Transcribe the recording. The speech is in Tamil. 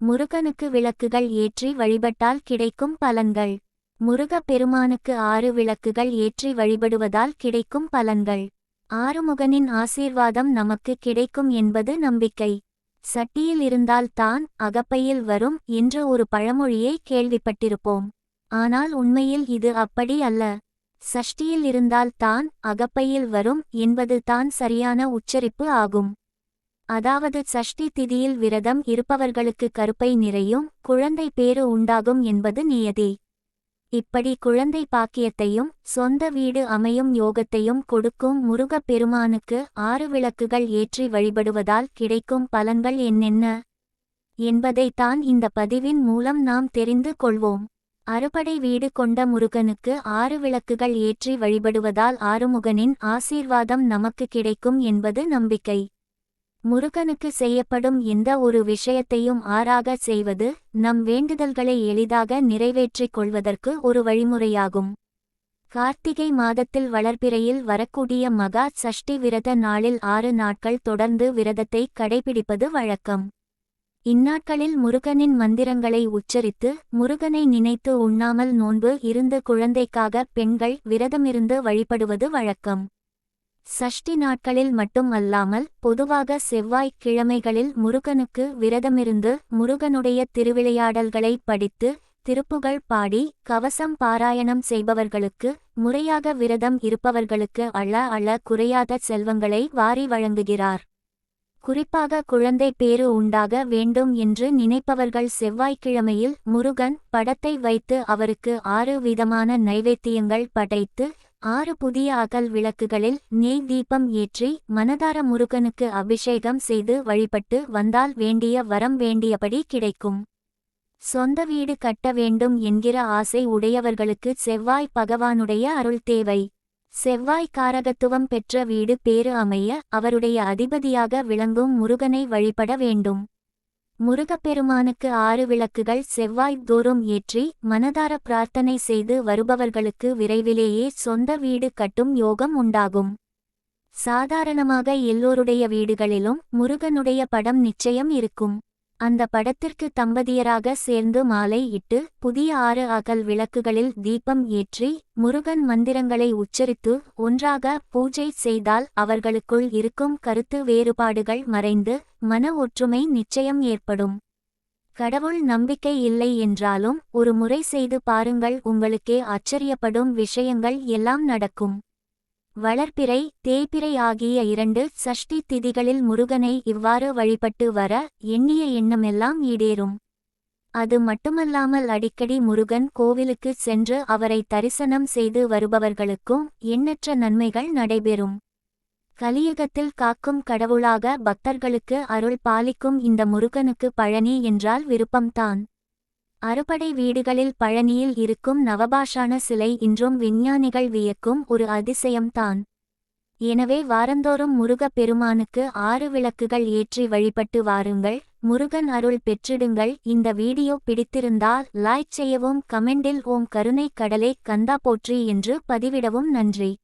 முருகனுக்கு விளக்குகள் ஏற்றி வழிபட்டால் கிடைக்கும் பலன்கள். முருகப் பெருமானுக்கு ஆறு விளக்குகள் ஏற்றி வழிபடுவதால் கிடைக்கும் பலன்கள். ஆறுமுகனின் ஆசீர்வாதம் நமக்கு கிடைக்கும் என்பது நம்பிக்கை. சட்டியில் இருந்தால் தான் அகப்பையில் வரும் என்ற ஒரு பழமொழியை கேள்விப்பட்டிருப்போம். ஆனால் உண்மையில் இது அப்படி அல்ல. சஷ்டியில் இருந்தால் தான் அகப்பையில் வரும் என்பது தான் சரியான உச்சரிப்பு ஆகும். அதாவது சஷ்டி திதியில் விரதம் இருப்பவர்களுக்கு கருப்பை நிறையும் குழந்தை பேறு உண்டாகும் என்பது நியதி. இப்படி குழந்தை பாக்கியத்தையும் சொந்த வீடு அமையும் யோகத்தையும் கொடுக்கும் முருகப் பெருமானுக்கு ஆறு விளக்குகள் ஏற்றி வழிபடுவதால் கிடைக்கும் பலன்கள் என்னென்ன? என்பதைத்தான் இந்த பதிவின் மூலம் நாம் தெரிந்து கொள்வோம். அறுபடை வீடு கொண்ட முருகனுக்கு ஆறு விளக்குகள் ஏற்றி வழிபடுவதால் ஆறுமுகனின் ஆசீர்வாதம் நமக்கு கிடைக்கும் என்பது நம்பிக்கை. முருகனுக்கு செய்யப்படும் இந்த ஒரு விஷயத்தையும் ஆறாக செய்வது நம் வேண்டுதல்களை எளிதாக நிறைவேற்றிக் கொள்வதற்கு ஒரு வழிமுறையாகும். கார்த்திகை மாதத்தில் வளர்பிறையில் வரக்கூடிய மகா சஷ்டி விரத நாளில் ஆறு நாட்கள் தொடர்ந்து விரதத்தை கடைபிடிப்பது வழக்கம். இந்நாட்களில் முருகனின் மந்திரங்களை உச்சரித்து முருகனை நினைத்து உண்ணாமல் நோன்பு இருந்து குழந்தைக்காக பெண்கள் விரதமிருந்து வழிபடுவது வழக்கம். சஷ்டி நாட்களில் மட்டும் அல்லாமல் பொதுவாக செவ்வாய் கிழமைகளில் முருகனுக்கு விரதமிருந்து முருகனுடைய திருவிளையாடல்களை படித்து திருப்புகழ் பாடி கவசம் பாராயணம் செய்பவர்களுக்கு முறையாக விரதம் இருப்பவர்களுக்கு அள அள குறையாத செல்வங்களை வாரி வழங்குகிறார். குறிப்பாக குழந்தை பேறு உண்டாக வேண்டும் என்று நினைப்பவர்கள் செவ்வாய்க்கிழமையில் முருகன் படத்தை வைத்து அவருக்கு ஆறு விதமான நைவேத்தியங்கள் படைத்து ஆறு புதிய அகல் விளக்குகளில் நெய் தீபம் ஏற்றி மனதார முருகனுக்கு அபிஷேகம் செய்து வழிபட்டு வந்தால் வேண்டிய வரம் வேண்டியபடி கிடைக்கும். சொந்த வீடு கட்ட வேண்டும் என்கிற ஆசை உடையவர்களுக்கு செவ்வாய் பகவானுடைய அருள் தேவை. செவ்வாய் காரகத்துவம் பெற்ற வீடு பேறு அமைய அவருடைய அதிபதியாக விளங்கும் முருகனை வழிபட வேண்டும். முருகப்பெருமானுக்கு ஆறு விளக்குகள் செவ்வாய் தோறும் ஏற்றி மனதார பிரார்த்தனை செய்து வருபவர்களுக்கு விரைவிலேயே சொந்த வீடு கட்டும் யோகம் உண்டாகும். சாதாரணமாக எல்லோருடைய வீடுகளிலும் முருகனுடைய படம் நிச்சயம் இருக்கும். அந்த படத்திற்கு தம்பதியராக சேர்ந்து மாலை இட்டு புதிய ஆறு அகல் விளக்குகளில் தீபம் ஏற்றி முருகன் மந்திரங்களை உச்சரித்து ஒன்றாக பூஜை செய்தால் அவர்களுக்குள் இருக்கும் கருத்து வேறுபாடுகள் மறைந்து மன ஒற்றுமை நிச்சயம் ஏற்படும். கடவுள் நம்பிக்கை இல்லை என்றாலும் ஒரு முறை செய்து பாருங்கள் உங்களுக்கே ஆச்சரியப்படும் விஷயங்கள் எல்லாம் நடக்கும். வளர்ப்பிறை தேய்பிறை ஆகிய இரண்டு சஷ்டி திதிகளில் முருகனை இவ்வாறு வழிபட்டு வர எண்ணிய எண்ணமெல்லாம் ஈடேறும். அது மட்டுமல்லாமல் அடிக்கடி முருகன் கோவிலுக்கு சென்று அவரை தரிசனம் செய்து வருபவர்களுக்கும் எண்ணற்ற நன்மைகள் நடைபெறும். கலியுகத்தில் காக்கும் கடவுளாக பக்தர்களுக்கு அருள் பாலிக்கும் இந்த முருகனுக்கு பழனி என்றால் விருப்பம்தான். அறுபடை வீடுகளில் பழனியில் இருக்கும் நவபாஷான சிலை இன்றும் விஞ்ஞானிகள் வியக்கும் ஒரு அதிசயம்தான். எனவே வாரந்தோறும் முருகப் பெருமானுக்கு ஆறு விளக்குகள் ஏற்றி வழிபட்டு வாருங்கள். முருகன் அருள் பெற்றிடுங்கள். இந்த வீடியோ பிடித்திருந்தால் லைக் செய்யவும் கமெண்டில் ஓம் கருணை கடலே கந்தா போற்றி என்று பதிவிடவும் நன்றி.